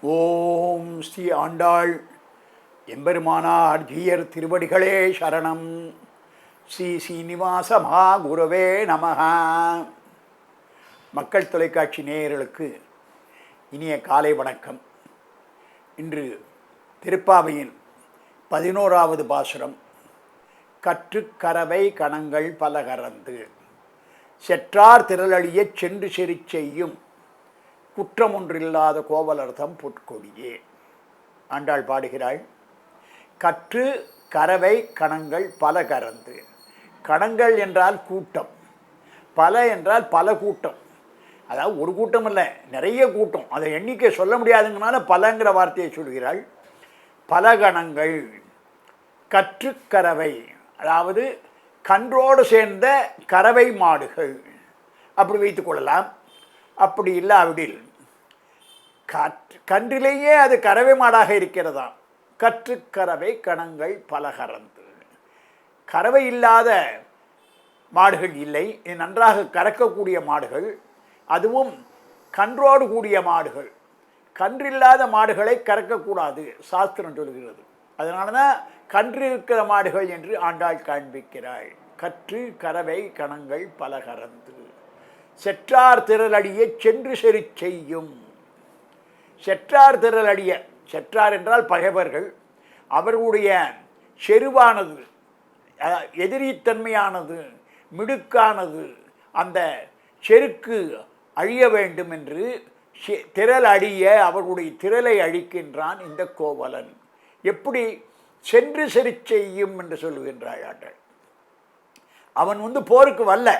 ஓம் ஸ்ரீ ஆண்டாள் எம்பெருமானார் ஜீயர் திருவடிகளே சரணம். ஸ்ரீ சீனிவாச குருவே நமஹ. மக்கள் தொலைக்காட்சி நேயர்களுக்கு இனிய காலை வணக்கம். இன்று திருப்பாவையின் பதினோராவது பாசுரம் கற்றுக்கரவை கணங்கள் பலகரந்து செற்றார் திரளழியச் சென்று செறிச் செய்யும் குற்றமொன்றில்லாத கோவலர்தம் பொற்கொடியே. ஆண்டாள் பாடுகிறாள் கற்று கரவை கணங்கள் பல கரந்து கணங்கள் என்றால் கூட்டம் பல என்றால் பல கூட்டம். அதாவது ஒரு கூட்டம் இல்லை நிறைய கூட்டம். அதை எண்ணிக்கை சொல்ல முடியாதுங்கனால பலங்கிற வார்த்தையை சொல்கிறாள். பல கணங்கள் கற்றுக்கறவை அதாவது கன்றோடு சேர்ந்த கறவை மாடுகள். அப்படி வைத்துக்கொள்ளலாம் அப்படி இல்லாவிடில் கற்று கன்றிலேயே அது கறவை மாடாக இருக்கிறதாம். கற்றுக்கறவை கணங்கள் பல கறந்து. கறவை இல்லாத மாடுகள் இல்லை. இது நன்றாக கறக்கக்கூடிய மாடுகள். அதுவும் கன்றோடு கூடிய மாடுகள். கன்றில்லாத மாடுகளை கறக்கக்கூடாது சாஸ்திரம் சொல்கிறது. அதனால தான் கன்று இருக்கிற மாடுகள் என்று ஆண்டாள் காண்பிக்கிறாள். கற்று கரவை கணங்கள் பல கறந்து செற்றார் திரளடியை சென்று செறி செய்யும். செற்றார் திரளடிய செற்றார் என்றால் பகைவர்கள். அவர்களுடைய செருவானது எதிரித்தன்மையானது மிடுக்கானது அந்த செருக்கு அழிய வேண்டும் என்று செ- திரள் அழிய அவர்களுடைய திரளை அழிக்கின்றான் இந்த கோவலன். எப்படி சென்று சரி செய்யும் என்று சொல்லுகின்றாள் ஆண்டாள் அவன் வந்து போருக்கு வரல.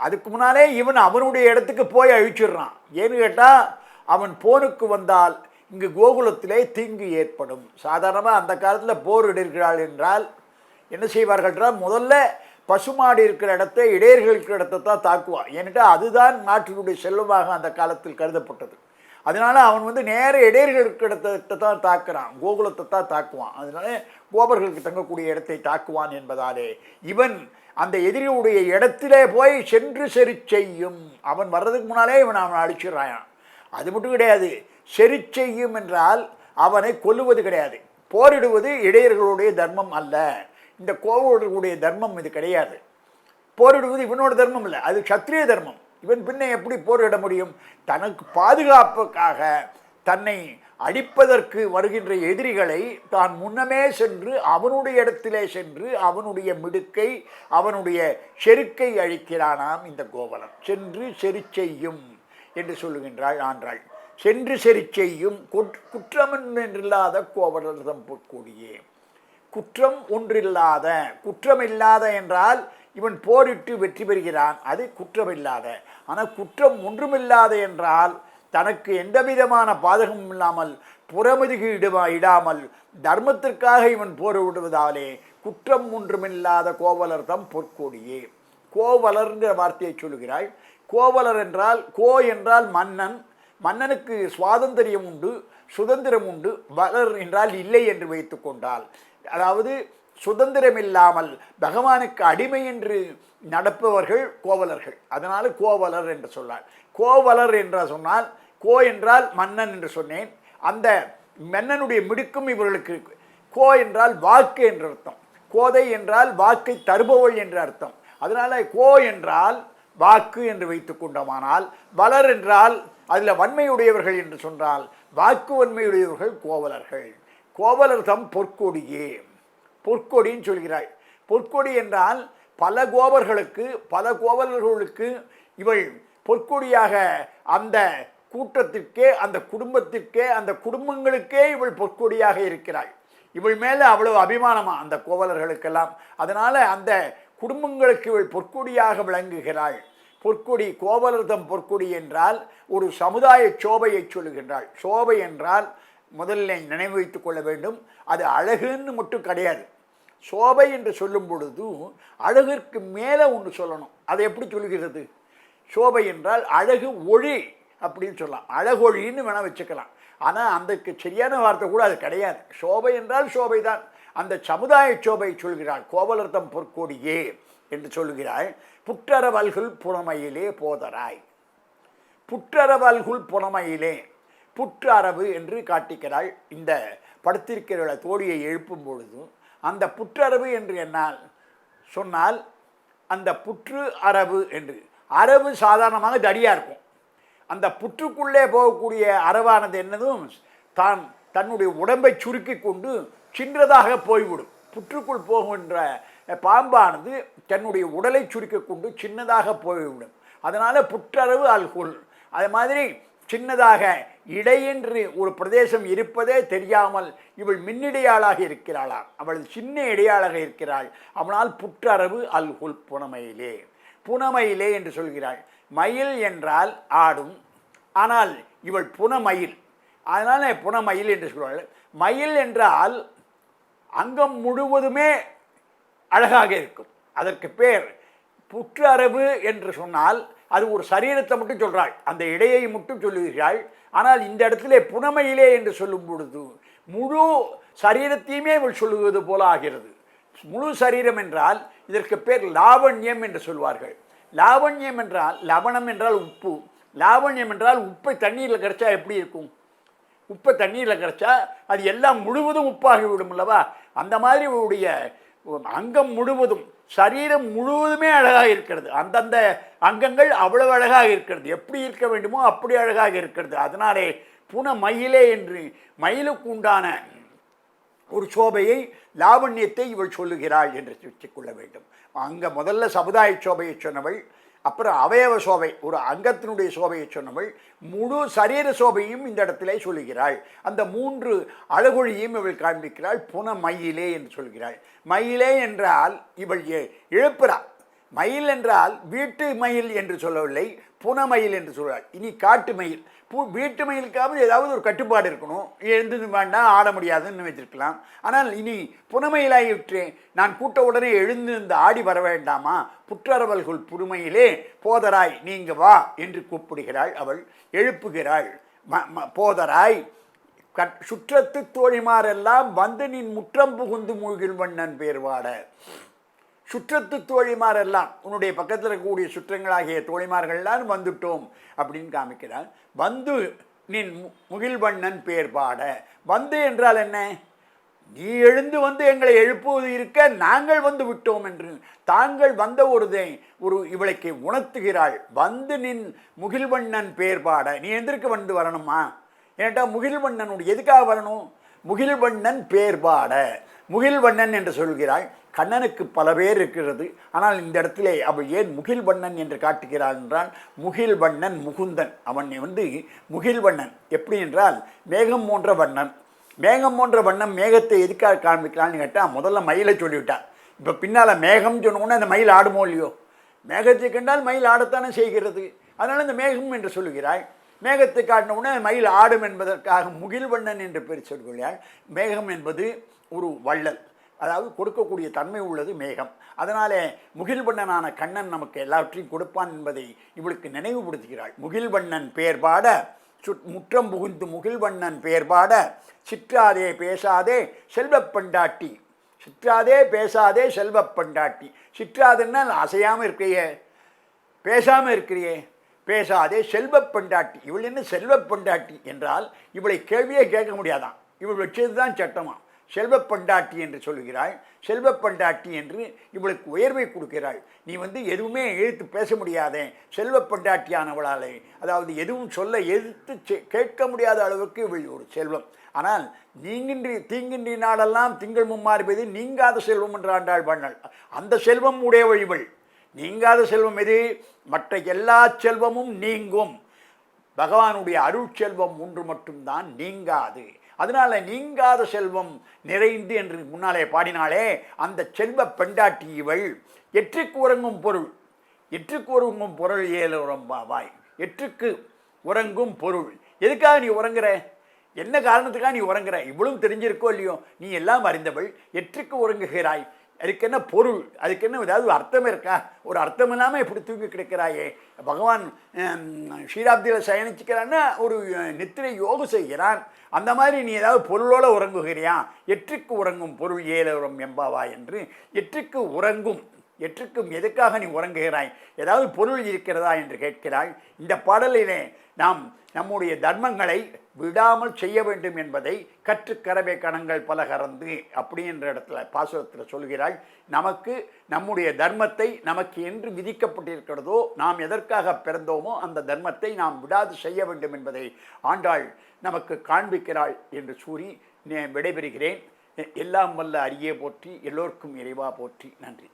அதுக்கு முன்னாலே இவன் அவனுடைய இடத்துக்கு போய் அழிச்சிடுறான். ஏன்னு கேட்டால் அவன் போருக்கு வந்தால் இங்கு கோகுலத்திலே தீங்கு ஏற்படும். சாதாரணமாக அந்த காலத்தில் போர் இடுகிறாள் என்றால் என்ன செய்வார்கள் என்றால் முதல்ல பசுமாடு இருக்கிற இடத்தை இடையர்கள் இருக்கிற இடத்தை தான் தாக்குவான். ஏன்னுட்டா அதுதான் நாட்டினுடைய செல்வமாக அந்த காலத்தில் கருதப்பட்டது. அதனால அவன் வந்து நேர இடையர்கள் இடத்தை தான் தாக்குறான் கோகுலத்தை தான் தாக்குவான். அதனால கோபர்களுக்கு தங்கக்கூடிய இடத்தை தாக்குவான் என்பதாலே இவன் அந்த எதிரியுடைய இடத்திலே போய் சென்று செறி செய்யும் அவன் வர்றதுக்கு முன்னாலே இவன் அவனை அழிச்சிடுறான். அது மட்டும் கிடையாது செறி செய்யும் என்றால் அவனை கொல்லுவது கிடையாது. போரிடுவது இடையர்களுடைய தர்மம் அல்ல. இந்த கோவலர்களுடைய தர்மம் இது கிடையாது. போரிடுவது இவனோட தர்மம் இல்லை அது சத்திரிய தர்மம். இவன் பின்ன எப்படி போரிட முடியும்? தனக்கு பாதுகாப்புக்காக தன்னை அடிப்பதற்கு வருகின்ற எதிரிகளை தான் முன்னமே சென்று அவனுடைய இடத்திலே சென்று அவனுடைய மிடுக்கை அவனுடைய செருக்கை அழிக்கிறானாம் இந்த கோவலன். சென்று செரி செய்யும் என்று சொல்லுகின்றாள் ஆன்றாள் சென்று செரி செய்யும் குற்றமில்லாத கோவலன் தம்பக்கூடிய குற்றம் ஒன்றில்லாத குற்றமில்லாத என்றால் இவன் போரிட்டு வெற்றி பெறுகிறான். அது குற்றமில்லாத. ஆனால் குற்றம் ஒன்றுமில்லாத என்றால் தனக்கு எந்த விதமான பாதகமும் இல்லாமல் புறமுதுகு இடமா இடாமல் தர்மத்திற்காக இவன் போர் விடுவதாலே குற்றம் ஒன்றுமில்லாத கோவலர் தம் பொற்கொடியே. கோவலர்ன்ற வார்த்தையை சொல்லுகிறாள் கோவலர் என்றால் கோ என்றால் மன்னன். மன்னனுக்கு சுவாதந்திரியம் உண்டு சுதந்திரம் உண்டு. வளர் என்றால் இல்லை என்று வைத்துக்கொண்டால் அதாவது சுதந்திரம் இல்லாமல் பகவானுக்கு அடிமை என்று நடப்பவர்கள் கோவலர்கள். அதனால் கோவலர் என்று சொன்னார். கோவலர் என்று சொன்னால் கோ என்றால் மன்னன் என்று சொன்னேன். அந்த மன்னனுடைய மிடுக்கும் இவர்களுக்கு கோ என்றால் வாக்கு என்று அர்த்தம். கோதை என்றால் வாக்கை தருபவள் என்று அர்த்தம். அதனால் கோ என்றால் வாக்கு என்று வைத்து கொண்டோமானால் வளர் என்றால் அதில் வன்மையுடையவர்கள் என்று சொன்னால் வாக்கு வன்மையுடையவர்கள் கோவலர்கள். கோவலர் தம் பொற்கொடியே. பொற்கொடின்னு சொல்கிறாள் பொற்கொடி என்றால் பல கோவர்களுக்கு பல கோவலர்களுக்கு இவள் பொற்கொடியாக அந்த கூட்டத்திற்கே அந்த குடும்பத்திற்கே அந்த குடும்பங்களுக்கே இவள் பொற்கொடியாக இருக்கிறாள். இவள் மேலே அவ்வளவு அபிமானமா அந்த கோவலர்களுக்கெல்லாம். அதனால் அந்த குடும்பங்களுக்கு இவள் பொற்கொடியாக விளங்குகிறாள். பொற்கொடி கோவலர்தம் பொற்கொடி என்றால் ஒரு சமுதாய சோபையை சொல்லுகின்றாள். சோபை என்றால் முதல்ல நினைவு வைத்துக் கொள்ள வேண்டும். அது அழகுன்னு மட்டும் கிடையாது. சோபை என்று சொல்லும் பொழுதும் அழகிற்கு மேலே ஒன்று சொல்லணும். அதை எப்படி சொல்கிறது? சோபை என்றால் அழகு ஒளி அப்படின்னு சொல்லலாம். அழகொழின்னு வேணால் வச்சுக்கலாம். ஆனால் அதுக்கு சரியான வார்த்தை கூட அது கிடையாது. சோபை என்றால் சோபை தான் அந்த சமுதாய சோபை சொல்கிறாள். கோவலர்த்தம் பொற்கோடியே என்று சொல்கிறாள். புற்றரவல்குள் புறமையிலே போதராய். புற்றரவல்குள் புறமையிலே புற்றரவு என்று காட்டிக்கிறாள். இந்த படுத்திருக்கிற தோழியை எழுப்பும் பொழுதும் அந்த புற்றரவு என்று என்னால் சொன்னால் அந்த புற்று அரபு என்று. அரபு சாதாரணமாக தடியாக இருக்கும். அந்த புற்றுக்குள்ளே போகக்கூடிய அரவானது என்னதும் தான் தன்னுடைய உடம்பை சுருக்கி கொண்டு சின்னதாக போய்விடும். புற்றுக்குள் போகின்ற பாம்பானது தன்னுடைய உடலை சுருக்கி கொண்டு சின்னதாக போய்விடும். அதனால் புற்றளவு அல்குல். அது மாதிரி சின்னதாக இடையின்றி ஒரு பிரதேசம் இருப்பதே தெரியாமல் இவள் மின்னிடையாளாக இருக்கிறாளாம் அவள் சின்ன இடையாளாக இருக்கிறாள். அவனால் புற்றரவு அல்குல் புனமையிலே. புனமையிலே என்று சொல்கிறாள். மயில் என்றால் ஆடும். ஆனால் இவள் புனமயில். அதனால் புனமயில் என்று சொல்வாள். மயில் என்றால் அங்கம் முழுவதுமே அழகாக இருக்கும். அதற்கு பேர் புற்றரவு என்று சொன்னால் அது ஒரு சரீரத்தை மட்டும் சொல்கிறாள் அந்த இடையை மட்டும் சொல்லுகிறாள். ஆனால் இந்த இடத்துல புனமையிலே என்று சொல்லும் பொழுது முழு சரீரத்தையுமே இவள் சொல்லுவது போல ஆகிறது. முழு சரீரம் என்றால் இதற்கு பேர் லாவண்யம் என்று சொல்வார்கள். லாவண்யம் என்றால் லவணம் என்றால் உப்பு. லாவண்யம் என்றால் உப்பை தண்ணீரில் கிடைச்சா எப்படி இருக்கும்? உப்பை தண்ணீரில் கிடச்சா அது எல்லாம் முழுவதும் உப்பாகி விடும் அல்லவா? அந்த மாதிரி உடைய அங்கம் முழுவதும் சரீரம் முழுவதுமே அழகாக இருக்கிறது. அந்தந்த அங்கங்கள் அவ்வளவு அழகாக இருக்கிறது. எப்படி இருக்க வேண்டுமோ அப்படி அழகாக இருக்கிறது. அதனாலே புன மயிலே என்று மயிலுக்கு உண்டான ஒரு சோபையை லாவண்யத்தை இவள் சொல்லுகிறாள் என்று வச்சுக்கொள்ள வேண்டும். அங்கே முதல்ல சமுதாய சோபையை சொன்னவள் அப்புறம் அவயவ சோபை ஒரு அங்கத்தினுடைய சோபையை சொன்னவள் முழு சரீர சோபையும் இந்த இடத்திலே சொல்லுகிறாள். அந்த மூன்று அழகொழியையும் இவள் காண்பிக்கிறாள். புன மயிலே என்று சொல்கிறாள். மயிலே என்றால் இவள் எழுப்புறா மயில் என்றால் வீட்டு மயில் என்று சொல்லவில்லை. புனமயில் என்று சொல்கிறாள் இனி காட்டு மயில். பூ வீட்டு மயிலுக்காவது ஏதாவது ஒரு கட்டுப்பாடு இருக்கணும். எழுந்து வேண்டாம் ஆட முடியாதுன்னு வச்சிருக்கலாம். ஆனால் இனி புனமயிலாயிற்றே. நான் கூட்ட உடனே எழுந்து இந்த ஆடி வர வேண்டாமா? புற்றரவல்குள் புதுமையிலே போதராய் நீங்க வா என்று கூப்பிடுகிறாள் அவள். எழுப்புகிறாள். ம- ம- போதராய் கட் சுற்றத்து தோழிமாரெல்லாம் வந்து நின் முற்றம் புகுந்து மூழ்கில் வண்ணன் பேர்வாட சுற்றத்து தோழிமாரெல்லாம் உன்னுடைய பக்கத்தில் இருக்கக்கூடிய சுற்றங்களாகிய தோழிமார்கள்லாம் வந்துட்டோம் அப்படின்னு காமிக்கிறார். வந்து நின் மு- முகில்வண்ணன் பேர் பாட. வந்து என்றால் என்ன? நீ எழுந்து வந்து எங்களை எழுப்புவது இருக்க நாங்கள் வந்து விட்டோம் என்று. தாங்கள் வந்த ஒருதை ஒரு இவளைக்கு உணர்த்துகிறாள். வந்து நின் முகில்வண்ணன் பேர் பாட. நீ எந்திருக்க வந்து வரணுமா? ஏன்டா முகில்வண்ணனுடைய எதுக்காக வரணும்? முகில்வண்ணன் பேர் பாட. முகில்வண்ணன் என்று சொல்கிறாள். கண்ணனுக்கு பல பேர் இருக்கிறது. ஆனால் இந்த இடத்திலே அவள் ஏன் முகில்வண்ணன் என்று காட்டுகிறாள் என்றால் முகில்வண்ணன் முகுந்தன். அவன் வந்து முகில்வண்ணன். எப்படி என்றால் மேகம் போன்ற வண்ணன். மேகம் போன்ற வண்ணம் மேகத்தை எதுக்காக காண்பிக்கலான்னு கேட்டால் முதல்ல மயிலை சொல்லிவிட்டான் இப்போ பின்னால் மேகம் சொன்னோன்னே அந்த மயில் ஆடுமோ இல்லையோ? மேகத்தை கண்டால் மயில் ஆடத்தானே செய்கிறது. அதனால் இந்த மேகம் என்று சொல்லுகிறாய். மேகத்தை காட்டின மயில் ஆடும் என்பதற்காக முகில்வண்ணன் என்று பேர் சொல்கிறாள். மேகம் என்பது ஒரு வள்ளல். அதாவது கொடுக்கக்கூடிய தன்மை உள்ளது மேகம். அதனாலே முகில்வண்ணனான கண்ணன் நமக்கு எல்லாவற்றையும் கொடுப்பான் என்பதை இவளுக்கு நினைவுபடுத்துகிறாள். முகில்வண்ணன் பேர்பாட சுட் முற்றம் புகுந்து முகில்வண்ணன் பேர்பாட சிற்றாதே பேசாதே செல்வப் பெண்டாட்டி. சிற்றாதே பேசாதே செல்வப் பெண்டாட்டி. சிற்றாதுன்னா அசையாமல் இருக்கிறியே. பேசாமல் இருக்கிறியே. பேசாதே செல்வப் பெண்டாட்டி. இவள் என்ன செல்வப் பெண்டாட்டி என்றால் இவளை கேள்வியே கேட்க முடியாதான். இவள் வச்சது தான் சட்டமாக செல்வ பண்டாட்டி என்று சொல்கிறாள் செல்வ பண்டாட்டி என்று இவளுக்கு உயர்வை கொடுக்கிறாள் நீ வந்து எதுவுமே எழுத்து பேச முடியாதே செல்வ பண்டாட்டியானவளாலே. அதாவது எதுவும் சொல்ல எதிர்த்து செ- கேட்க முடியாத அளவுக்கு இவள் ஒரு செல்வம். ஆனால் நீங்கின்றி தீங்கின்றி நாளெல்லாம் திங்கள் மும்மாறுபது நீங்காத செல்வம் என்று ஆண்டாள் பண்ணாள் அந்த செல்வம் உடையவள் இவள். நீங்காத செல்வம் எது? மற்ற எல்லா செல்வமும் நீங்கும். பகவானுடைய அருள் செல்வம் ஒன்று மட்டும்தான் நீங்காது. அதனால நீங்காத செல்வம் நிறைந்து என்று முன்னாலே பாடினாலே அந்த செல்வ பெண்டாட்டி இவள். எற்றுக்கு உறங்கும் பொருள். எற்றுக்கு உறங்கும் பொருள் ஏழுரம் வாய் எற்றுக்கு உறங்கும் பொருள். எதுக்காக நீ உறங்குற? என்ன காரணத்துக்காக நீ உறங்குற? இவ்வளவு தெரிஞ்சிருக்கோ இல்லையோ? நீ எல்லாம் அறிந்தவள். எற்றுக்கு உறங்குகிறாய்? அதுக்கு என்ன பொருள்? அதுக்கு என்ன ஏதாவது ஒரு அர்த்தம் இருக்கா? ஒரு அர்த்தம் இல்லாமல் இப்படி தூங்கி கிடக்கிறாயே. பகவான் ஸ்ரீராப்தியில் ஷீராப்தியில் சயனிச்சுக்கிறான்னா ஒரு நித்திரை யோகம் செய்கிறான். அந்த மாதிரி நீ ஏதாவது பொருளோடு உறங்குகிறியா? எற்றுக்கு உறங்கும் பொருள் ஏலவரம் எம்பாவா என்று. எற்றுக்கு உறங்கும் எற்றுக்கும் எதுக்காக நீ உறங்குகிறாய்? ஏதாவது பொருள் இருக்கிறதா என்று கேட்கிறாய். இந்த பாடலிலே நாம் நம்முடைய தர்மங்களை விடாமல் செய்ய வேண்டும் என்பதை கற்றுக்கரவை கணங்கள் பல கறந்து அப்படி என்ற இடத்துல பாசுரத்தில் சொல்கிறாள். நமக்கு நம்முடைய தர்மத்தை நமக்கு என்று விதிக்கப்பட்டிருக்கிறதோ நாம் எதற்காக பிறந்தோமோ அந்த தர்மத்தை நாம் விடாது செய்ய வேண்டும் என்பதை ஆண்டாள் நமக்கு காண்பிக்கிறாள் என்று கூறி நே- விடைபெறுகிறேன். எல்லாம் வல்ல அரியே போற்றி எல்லோருக்கும் இறைவா போற்றி. நன்றி.